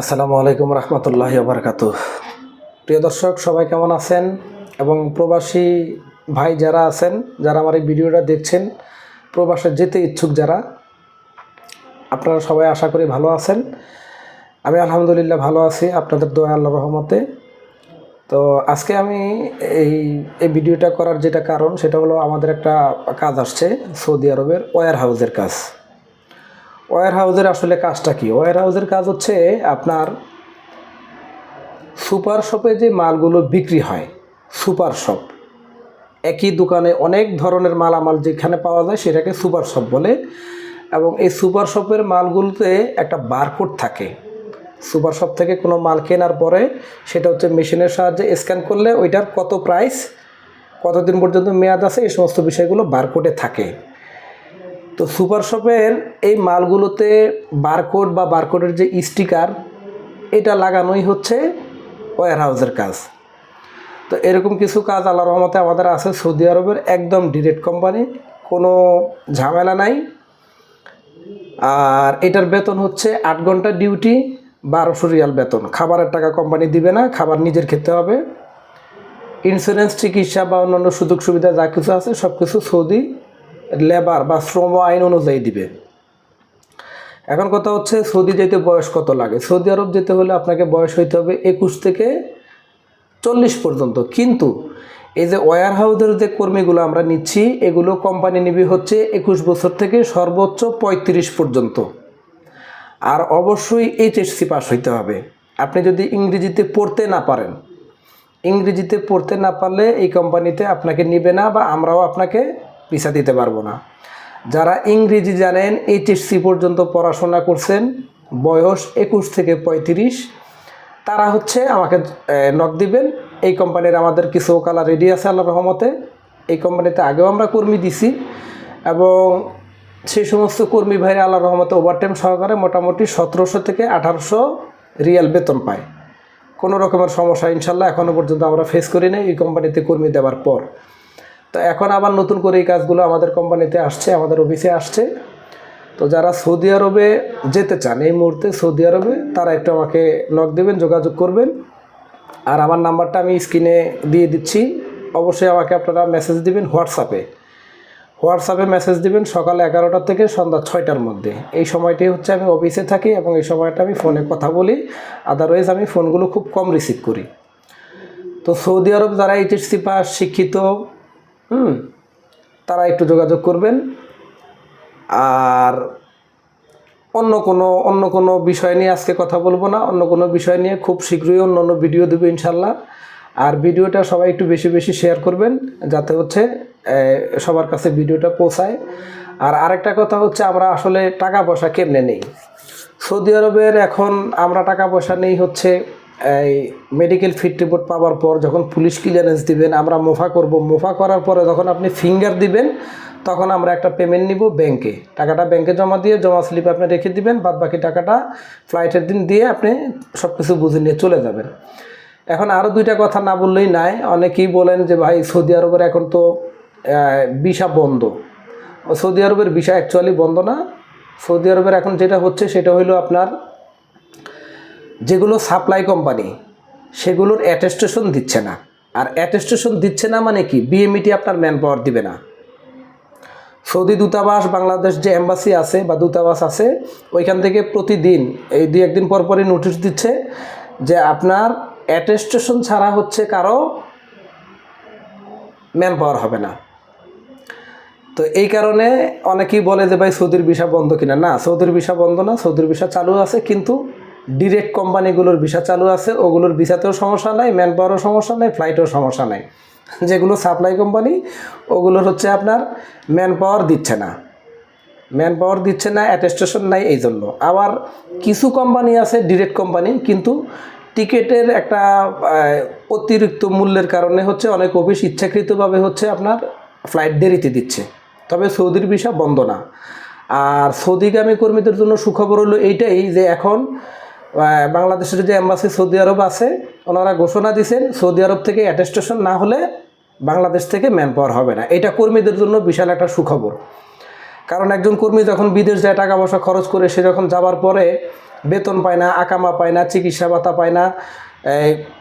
আসসালামু আলাইকুম রহমতুল্লাহ বারকাত। প্রিয় দর্শক, সবাই কেমন আছেন? এবং প্রবাসী ভাই যারা আছেন, যারা আমার এই ভিডিওটা দেখছেন, প্রবাসে যেতে ইচ্ছুক যারা, আপনারা সবাই আশা করি ভালো আছেন। আমি আলহামদুলিল্লাহ ভালো আছি, আপনাদের দোয়া আল্লাহ রহমতে। তো আজকে আমি এই এই ভিডিওটা করার যেটা কারণ, সেটা হলো আমাদের একটা কাজ আসছে সৌদি আরবের ওয়ার হাউসের কাজ। ওয়ার হাউসের আসলে কাজটা কি? ওয়ার হাউসের কাজ হচ্ছে আপনার সুপার শপে যে মালগুলো বিক্রি হয়, সুপার শপ, একই দোকানে অনেক ধরনের মালামাল যেখানে পাওয়া যায় সেটাকে সুপার শপ বলে। এবং এই সুপার শপের মালগুলোতে একটা বারকোড থাকে। সুপার শপ থেকে কোনো মাল কেনার পরে সেটা হচ্ছে মেশিনের সাহায্যে স্ক্যান করলে ওইটার কত প্রাইস, কতদিন পর্যন্ত মেয়াদ আছে, এই সমস্ত বিষয়গুলো বারকোডে থাকে। তো সুপার শপের এই মালগুলোতে বারকোড বা বারকোডের যে স্টিকার, এটা লাগানোই হচ্ছে ওয়ার হাউসের কাজ। তো এরকম কিছু কাজ আল্লাহ রহমতে আমাদের আছে। সৌদি আরবের একদম ডিরেক্ট কোম্পানি, কোনো ঝামেলা নাই। আর এটার বেতন হচ্ছে আট ঘণ্টা ডিউটি, বারোশো রিয়াল বেতন। খাবারের টাকা কোম্পানি দিবে না, খাবার নিজের খেতে হবে। ইন্স্যুরেন্স, চিকিৎসা বা অন্যান্য সুযোগ সুবিধা যা কিছু আছে সব কিছু সৌদি লেবার বা শ্রম আইন অনুযায়ী দিবে। এখন কথা হচ্ছে সৌদি যেতে বয়স কত লাগে? সৌদি আরব যেতে হলে আপনাকে বয়স হইতে হবে একুশ থেকে চল্লিশ পর্যন্ত। কিন্তু এই যে ওয়ার হাউসের যে কর্মীগুলো আমরা নিচ্ছি, এগুলো কোম্পানি নিবি হচ্ছে একুশ বছর থেকে সর্বোচ্চ পঁয়ত্রিশ পর্যন্ত। আর অবশ্যই এইচএসসি পাস হইতে হবে। আপনি যদি ইংরেজিতে পড়তে না পারেন, ইংরেজিতে পড়তে না পারলে এই কোম্পানিতে আপনাকে নিবে না বা আমরাও আপনাকে ভিসা দিতে পারব না। যারা ইংরেজি জানেন এইচএসসি পর্যন্ত পড়াশোনা করছেন, বয়স একুশ থেকে পঁয়ত্রিশ, তারা হচ্ছে আমাকে নক দিবেন। এই কোম্পানির আমাদের কিছু কালার রেডি আছে আল্লাহ রহমতে। এই কোম্পানিতে আগেও আমরা কর্মী দিছি এবং সেই সমস্ত কর্মী ভাইরা আল্লাহ রহমতে ওভারটাইম সহকারে মোটামুটি সতেরোশো থেকে আঠারোশো রিয়াল বেতন পায়। কোনো রকমের সমস্যা ইনশাল্লাহ এখনও পর্যন্ত আমরা ফেস করি নাই। এই কোম্পানিতে কর্মী দেওয়ার পর। তো এখন আবার নতুন করে এই কাজগুলো আমাদের কোম্পানিতে আসছে, আমাদের অফিসে আসছে। তো যারা সৌদি আরবে যেতে চান, এই মুহূর্তে সৌদি আরবে, তারা একটু আমাকে নক দেবেন, যোগাযোগ করবেন। আর আমার নাম্বারটা আমি স্ক্রিনে দিয়ে দিচ্ছি। অবশ্যই আমাকে আপনারা মেসেজ দিবেন হোয়াটসঅ্যাপে হোয়াটসঅ্যাপে মেসেজ দিবেন সকাল এগারোটা থেকে সন্ধ্যা ছয়টার মধ্যে। এই সময়টি হচ্ছে আমি অফিসে থাকি এবং এই সময়টা আমি ফোনে কথা বলি। আদারওয়াইজ আমি ফোনগুলো খুব কম রিসিভ করি। তো সৌদি আরব যারা এইচএসসি পাস, শিক্ষিত হুম, তারা একটু যোগাযোগ করবেন। আর অন্য কোনো অন্য কোনো বিষয় নিয়ে আজকে কথা বলব না। অন্য কোনো বিষয় নিয়ে খুব শীঘ্রই অন্য অন্য ভিডিও দেবো ইনশাল্লাহ আর ভিডিওটা সবাই একটু বেশি বেশি শেয়ার করবেন, যাতে হচ্ছে সবার কাছে ভিডিওটা পৌঁছায়। আর আরেকটা কথা হচ্ছে, আমরা আসলে টাকা পয়সা কেমনে নেই? সৌদি আরবের এখন আমরা টাকা পয়সা নেই হচ্ছে এই মেডিকেল ফিট রিপোর্ট পাওয়ার পর যখন পুলিশ ক্লিয়ারেন্স দিবেন, আমরা মোফা করব। মোফা করার পরে যখন আপনি ফিঙ্গার দিবেন, তখন আমরা একটা পেমেন্ট নিব ব্যাংকে টাকাটা ব্যাংকে জমা দিয়ে, জমা স্লিপ আপনি রেখে দিবেন বাদ বাকি টাকাটা ফ্লাইটের দিন দিয়ে আপনি সব কিছু বুঝে নিয়ে চলে যাবেন। এখন আরও দুইটা কথা না বললেই নাই। অনেকেই বলেন যে, ভাই, সৌদি আরবের এখন তো ভিসা বন্ধ। সৌদি আরবের ভিসা অ্যাকচুয়ালি বন্ধ না। সৌদি আরবের এখন যেটা হচ্ছে, সেটা হলো আপনার যেগুলো সাপ্লাই কোম্পানি সেগুলোর অ্যাটেস্টেশন দিচ্ছে না। আর অ্যাটেস্টেশন দিচ্ছে না মানে কি? বিএমইটি আপনার ম্যান পাওয়ার দিবে না। সৌদি দূতাবাস, বাংলাদেশ যে এম্বাসি আছে বা দূতাবাস আছে, ওইখান থেকে প্রতিদিন, এই দুই একদিন পর পরই নোটিশ দিচ্ছে যে আপনার অ্যাটেস্টেশন ছাড়া হচ্ছে কারও ম্যান পাওয়ার হবে না। তো এই কারণে অনেকেই বলে যে, ভাই, সৌদির ভিসা বন্ধ কিনা? না, সৌদির ভিসা বন্ধ না, সৌদির ভিসা চালু আছে, কিন্তু ডিরেক্ট কোম্পানিগুলোর ভিসা চালু আছে, ওগুলোর ভিসাতেও সমস্যা নাই ম্যান পাওয়ারও সমস্যা নেই ফ্লাইটেও সমস্যা নেই। যেগুলো সাপ্লাই কোম্পানি ওগুলোর হচ্ছে আপনার ম্যান পাওয়ার দিচ্ছে না। ম্যান পাওয়ার দিচ্ছে না অ্যাটেস্টেশন নাই এই জন্য। আবার কিছু কোম্পানি আছে ডিরেক্ট কোম্পানি কিন্তু টিকেটের একটা অতিরিক্ত মূল্যের কারণে হচ্ছে অনেক অফিস ইচ্ছাকৃতভাবে হচ্ছে আপনার ফ্লাইট দেরিতে দিচ্ছে। তবে সৌদির ভিসা বন্ধ না। আর সৌদিগামী কর্মীদের জন্য সুখবর হলো এইটাই যে এখন আহ, বাংলাদেশের যে এম্বাসি সৌদি আরব আছে ওনারা ঘোষণা দিয়েছেন সৌদি আরব থেকে অ্যাটেস্টেশন না হলে বাংলাদেশ থেকে ম্যান পাওয়ার হবে না। এটা কর্মীদের জন্য বিশাল একটা সুখবর। কারণ একজন কর্মী যখন বিদেশ যায় টাকা পয়সা খরচ করে সে যখন যাবার পরে বেতন পায় না আকামা পায় না চিকিৎসা ভাতা পায় না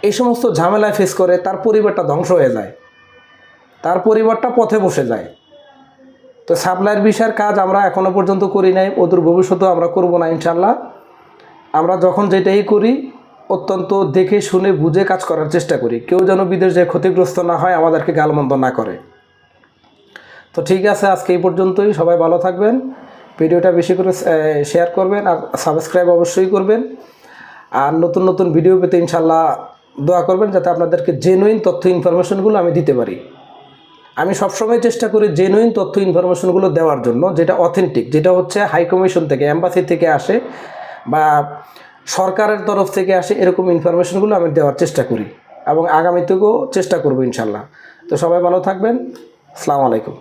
এই সমস্ত ঝামেলায় ফেস করে তার পরিবারটা ধ্বংস হয়ে যায়। তার পরিবারটা পথে বসে যায়। তো সাপ্লাইয়ের বিষয়ের কাজ আমরা এখনও পর্যন্ত করি নাই ওদের ভবিষ্যতেও আমরা করব না ইনশাল্লাহ আমরা যখন যেটাই করি, অত্যন্ত দেখে শুনে বুঝে কাজ করার চেষ্টা করি। কেউ যেন বিদেশ যে ক্ষতিগ্রস্ত না হয়, আমাদেরকে গালমন্দ না করে। তো ঠিক আছে, আজকে এই পর্যন্তই। সবাই ভালো থাকবেন। ভিডিওটা বেশি করে শেয়ার করবেন আর সাবস্ক্রাইব অবশ্যই করবেন। আর নতুন নতুন ভিডিও পেতে ইনশাল্লাহ দোয়া করবেন যাতে আপনাদেরকে জেনুইন তথ্য ইনফরমেশনগুলো আমি দিতে পারি। আমি সবসময় চেষ্টা করি জেনুইন তথ্য ইনফরমেশনগুলো দেওয়ার জন্য, যেটা অথেন্টিক যেটা হচ্ছে হাই কমিশন থেকে অ্যাম্বাসি থেকে আসে। বা সরকারের তরফ থেকে আসে এরকম ইনফরমেশনগুলো আমি দেওয়ার চেষ্টা করি এবং আগামীতেও চেষ্টা করব ইনশাল্লাহ। তো সবাই ভালো থাকবেন। আসসালামু আলাইকুম।